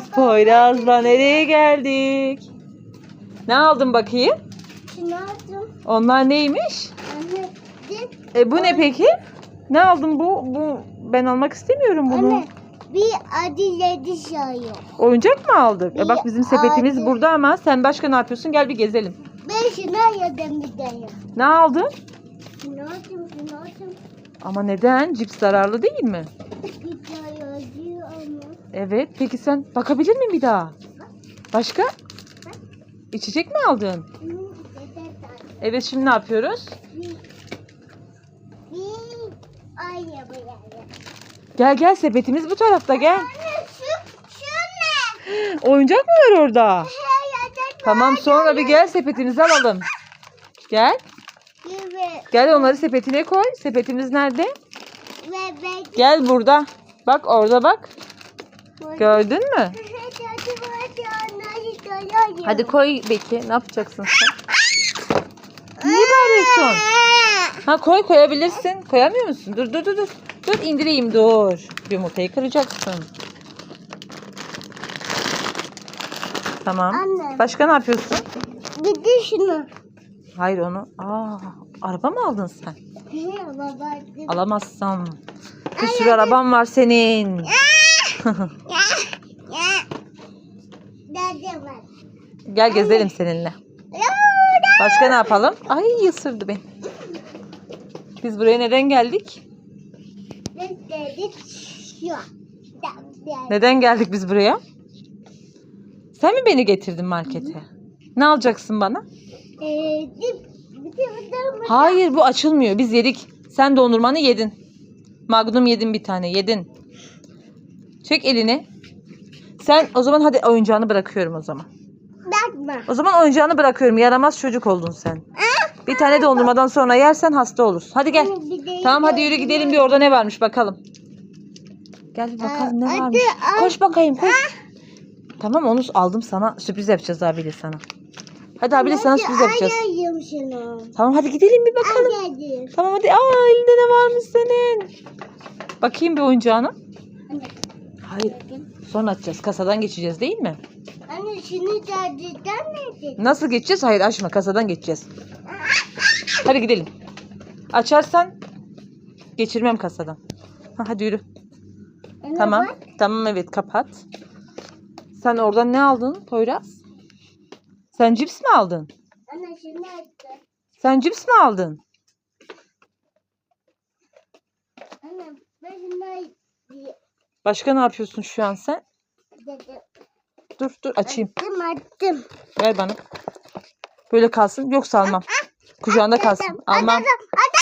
biz Poyraz'la nereye geldik? Ne aldın bakayım? Şunu aldım. Onlar neymiş? Anne. E bu ne peki? Ne aldın bu? Bu ben almak istemiyorum bunu. Anne. Bir şey yok. Oyuncak mı aldık? E bak bizim sepetimiz Abi. burada ama sen başka ne yapıyorsun? Gel bir gezelim. Ben şunu yedim bir tane. Ne aldın? Şunu aldım, şunu aldım. Ama neden? Cips zararlı değil mi? Bir. Evet. Peki sen bakabilir miyim bir daha? Başka? İçecek mi aldın? Evet şimdi ne yapıyoruz? Gel gel sepetimiz bu tarafta gel. Oyuncak mı var orada? Tamam sonra bir gel sepetimizi alalım. Gel. Gel onları sepetine koy. Sepetimiz nerede? Gel burada. Bak orada bak. Gördün mü? Hadi koy Beki. Ne yapacaksın sen? Niye bağırıyorsun? Ha koy koyabilirsin. Koyamıyor musun? Dur dur dur dur. Dur indireyim dur. Yumurtayı kıracaksın. Tamam. Anne. Başka ne yapıyorsun? De şunu. Hayır onu. Aa, araba mı aldın sen? Alamazsam. Bir sürü araban var senin. Gel gezelim seninle. Başka ne yapalım? Ay ısırdı beni. Biz buraya neden geldik? Neden geldik biz buraya? Sen mi beni getirdin markete? Ne alacaksın bana? Hayır bu açılmıyor. Biz yedik. Sen dondurmanı yedin. Magnum yedin bir tane. Yedin. Çek elini. Sen o zaman hadi oyuncağını bırakıyorum o zaman. Bakma. O zaman oyuncağını bırakıyorum. Yaramaz çocuk oldun sen. Bir tane dondurmadan sonra yersen hasta olursun. Hadi gel. Tamam hadi yürü gidelim bir orada ne varmış bakalım. Gel bir bakalım ne varmış. Koş bakayım koş. Tamam onu aldım sana. Sürpriz yapacağız abiyle sana. Hadi abiyle sana sürpriz yapacağız. Tamam hadi gidelim bir bakalım. Tamam hadi. Aa elinde ne varmış senin? Bakayım bir oyuncağına. Hayır. Sonra açacağız. Kasadan geçeceğiz değil mi? Anne şunu tercihten neydi? Nasıl geçeceğiz? Hayır açma. Kasadan geçeceğiz. Hadi gidelim. Açarsan geçirmem kasadan. Ha, hadi yürü. Anne Tamam. bak. Tamam evet kapat. Sen oradan ne aldın Poyraz? Sen cips mi aldın? Anne şunu açtı. Sen cips mi aldın? Anne ben şunu Başka ne yapıyorsun şu an sen? Dur dur açayım. Attım attım. Ver bana. Böyle kalsın. Yoksa almam. Kucağında kalsın. Almam.